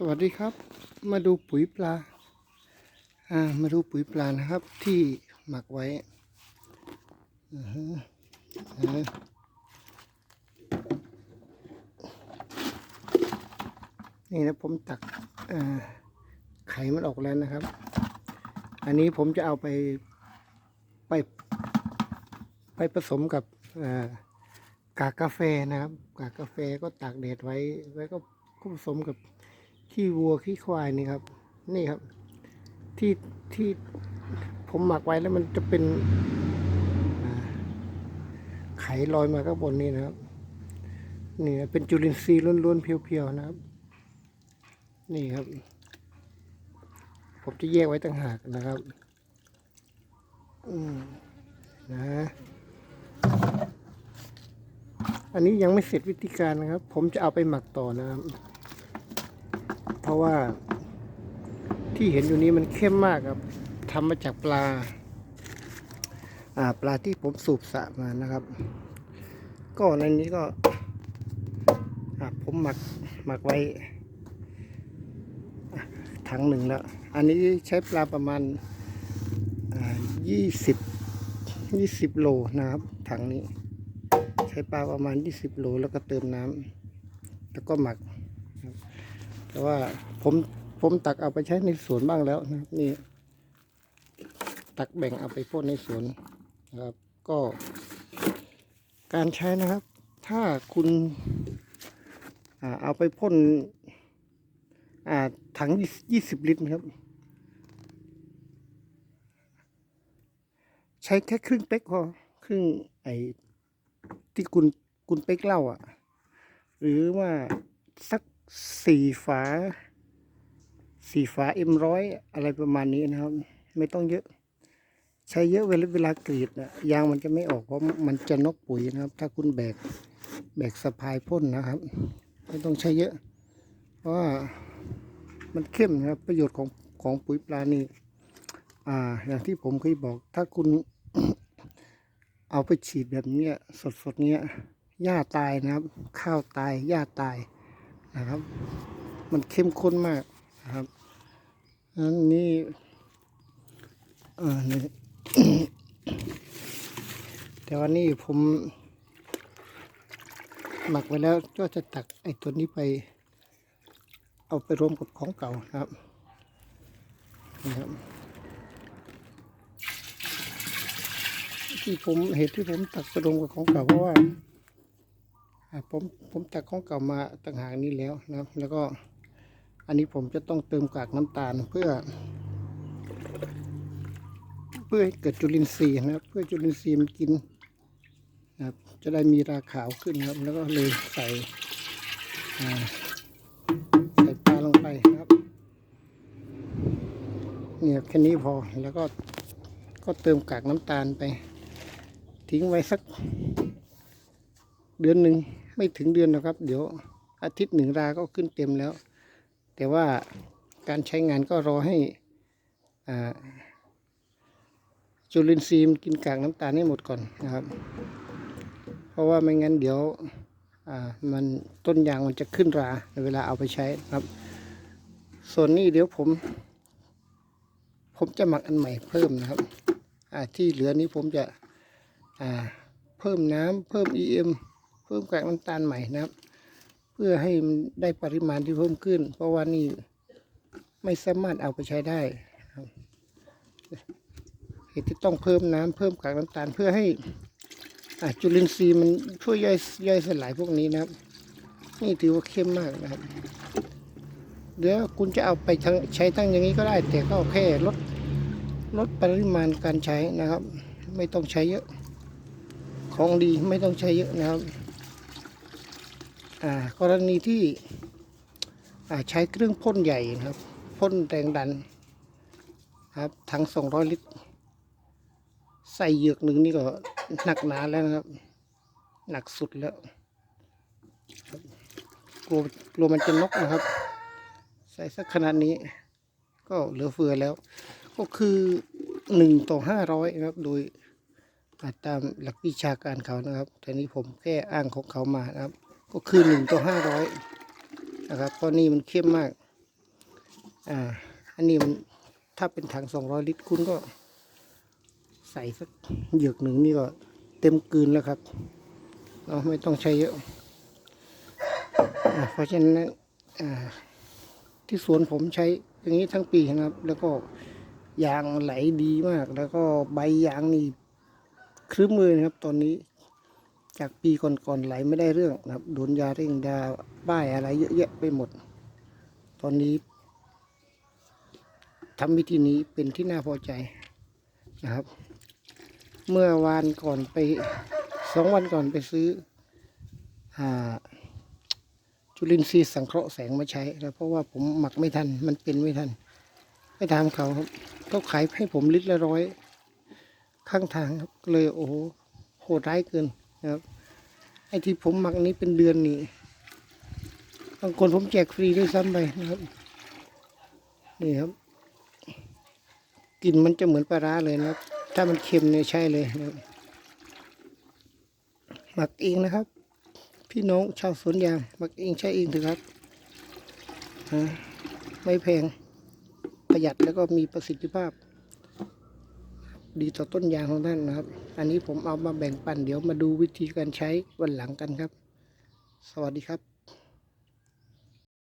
สวัสดีครับ มาดูปุ๋ยปลา อ่า มาดูปุ๋ยปลานะครับ ที่หมักไว้อ่าฮะนี่นะผมตักไข่มันออกแล้วนะครับ อันนี้ผมจะเอาไปไป ไปผสมกับกากกาแฟนะครับ กากกาแฟก็ตากแดดไว้ไว้ก็ก็ผสมกับ ขี้วัวขี้ควายนี่ครับ นี่ครับ ที่ที่ผมหมักไว้แล้วมันจะเป็นไขลอยมาข้างบนนี่นะครับนี่เป็นจุลินทรีย์ล้วนๆเพียวๆนะครับ นี่ครับ ผมจะแยกไว้ต่างหากนะครับ อืมนะอันนี้ยังไม่เสร็จวิธีการนะครับ ผมจะเอาไปหมักต่อนะครับ เพราะว่าที่เห็นอยู่นี้มันเข้มมากครับทำมาจากปลาอ่าปลาที่ผมสูบสะมานะครับ ก็ในนี้ก็อ่ผมหมักหมักไว้ถังหนึ่งแล้ว อันนี้ใช้ปลาประมาณอ่ายี่สิบยี่สิบโลนะครับ ถังนี้ ใช้ปลาประมาณ20โลแล้วก็เติมน้ำแล้วก็หมักครับ แต่ว่าผมผมตักเอาไปใช้ในสวนบ้างแล้วนะครับนี่ ตักแบ่งเอาไปพ่นในสวนนะครับ ก็ การใช้นะครับ ถ้าคุณอเอาไปพ่นอ่าถัง20ลิตรนะครับ ใช้แค่ครึ่งเป๊กพอครึ่งไอที่คุณคุณเป๊กเล่าอะ หรือว่าสัก สี่ฝาสี่ฝาเอ็มร้อยอะไรประมาณนี้นะครับ ไม่ต้องเยอะ ใช้เยอะเวลาเวลากรีดนะยางมันจะไม่ออกเพราะมันจะนกปุ๋ยนะครับ ถ้าคุณแบกแบกสะพายพ่นนะครับ ไม่ต้องใช้เยอะ เพราะว่ามันเข้มนะครับ ประโยชน์ของของปุ๋ยปลานี่อ่า อย่างที่ผมเคยบอก ถ้าคุณเอาไปฉีดแบบเนี้ยสดๆเนี้ยหญ้าตายนะครับ ข้าวตายหญ้าตาย นะครับ มันเข้มข้นมากนะครับอันนี้เออนี่แต่วันนี้ผมหมักไว้แล้วก็จะตักไอ้ตัวนี้ไป เอาไปรวมกับของเก่านะครับนะครับที่ผมเหตุที่ผมตักไปรวมกับของเก่าเพราะว่า ผมผมตักของเก่ามาต่างหากนี้แล้วนะครับ แล้วก็อันนี้ผมจะต้องเติมกากน้ำตาลเพื่อ เพื่อให้เกิดจุลินทรีย์นะครับ เพื่อจุลินทรีย์มันกินนะครับ จะได้มีราขาวขึ้นครับ แล้วก็เลยใส่ใส่ปลาลงไปครับ เนี่ยแค่นี้พอแล้วก็ก็เติมกากน้ำตาลไป ทิ้งไว้สัก เดือนหนึ่งไม่ถึงเดือนนะครับ เดี๋ยวอาทิตย์หนึ่งราก็ขึ้นเต็มแล้ว แต่ว่าการใช้งานก็รอให้จุลินทรีย์มันกินกากน้ำตาลให้หมดก่อนนะครับ เพราะว่าไม่งั้นเดี๋ยวมันต้นยางมันจะขึ้นราในเวลาเอาไปใช้นะครับ ส่วนนี้เดี๋ยวผม ผมจะหมักอันใหม่เพิ่มนะครับที่เหลือนี้ผมจะเพิ่มน้ำเพิ่ม EM เพิ่มกากน้ำตาลใหม่นะครับ เพื่อให้มันได้ปริมาณที่เพิ่มขึ้น เพราะว่านี่ไม่สามารถเอาไปใช้ได้เหตุที่ต้องเพิ่มน้ำเพิ่มกากน้ำตาลเพื่อให้อ่าจุลินทรีย์มันช่วยย่อยย่อยสลายพวกนี้นะครับ นี่ถือว่าเข้มมากนะครับ เดี๋ยวคุณจะเอาไปใช้ทั้งอย่างนี้ก็ได้ แต่ก็แค่ลดลดปริมาณการใช้นะครับ ไม่ต้องใช้เยอะ ของดีไม่ต้องใช้เยอะนะครับ กรณีที่ใช้เครื่องพ่นใหญ่นะครับพ่นแรงดันครับทั้งสองร้อยลิตร ใส่เหยือกหนึ่งนี่ก็หนักหนาแล้วนะครับ หนักสุดแล้วรับกลัวกลัวมันจะนกนะครับ ใส่สักขนาดนี้ ก็เหลือเฟือแล้ว ก็คือหนึ่งต่อห้าร้อยนะครับ โดยตามหลักวิชาการเขานะครับแต่นี้ผมแค่อ้างของเขามานะครับ ก็คือหนึ่งต่อห้าร้อยนะครับเพราะนี่มันเข้มมาก อ่า อันนี้มันถ้าเป็นถังสองร้อยลิตรคุณก็ ใส่สักเหยือกหนึ่งนี่ก็เต็มกลืนแล้วครับ เราไม่ต้องใช้เยอะอ่าเพราะฉะนั้นอ่าที่สวนผมใช้อย่างนี้ทั้งปีนะครับ แล้วก็ยางไหลดีมาก แล้วก็ใบยางนี่ครึ้มมือนะครับ ตอนนี้ จากปีก่อนๆไหลไม่ได้เรื่องนะครับโดนยาเร่งยาป้ายอะไรเยอะแยะไปหมด ตอนนี้ทำวิธีนี้เป็นที่น่าพอใจนะครับ เมื่อวานก่อนไปสองวันก่อนไปซื้ออ่าจุลินทรีย์สังเคราะห์แสงมาใช้แล้วเพราะว่าผมหมักไม่ทันมันเป็นไม่ทันไปถามเขาครับเขาขายให้ผมลิตรละร้อยข้างทางครับเลยโอ้โหโหดร้ายเกิน นะครับไอ้ที่ผมหมักนี้เป็นเดือนนี่บางคนผมแจกฟรีด้วยซ้ำไปนะครับ นี่ครับกลิ่นมันจะเหมือนปลาร้าเลยนะครับ ถ้ามันเค็มเนี่ยใช่เลยนะครับหมักเองนะครับ พี่น้องชาวสวนยางหมักเองใช้เองเถอะครับไม่แพงประหยัดแล้วก็มีประสิทธิภาพ ดีต่อต้นยางของท่านนะครับ อันนี้ผมเอามาแบ่งปันเดี๋ยวมาดูวิธีการใช้วันหลังกันครับ สวัสดีครับ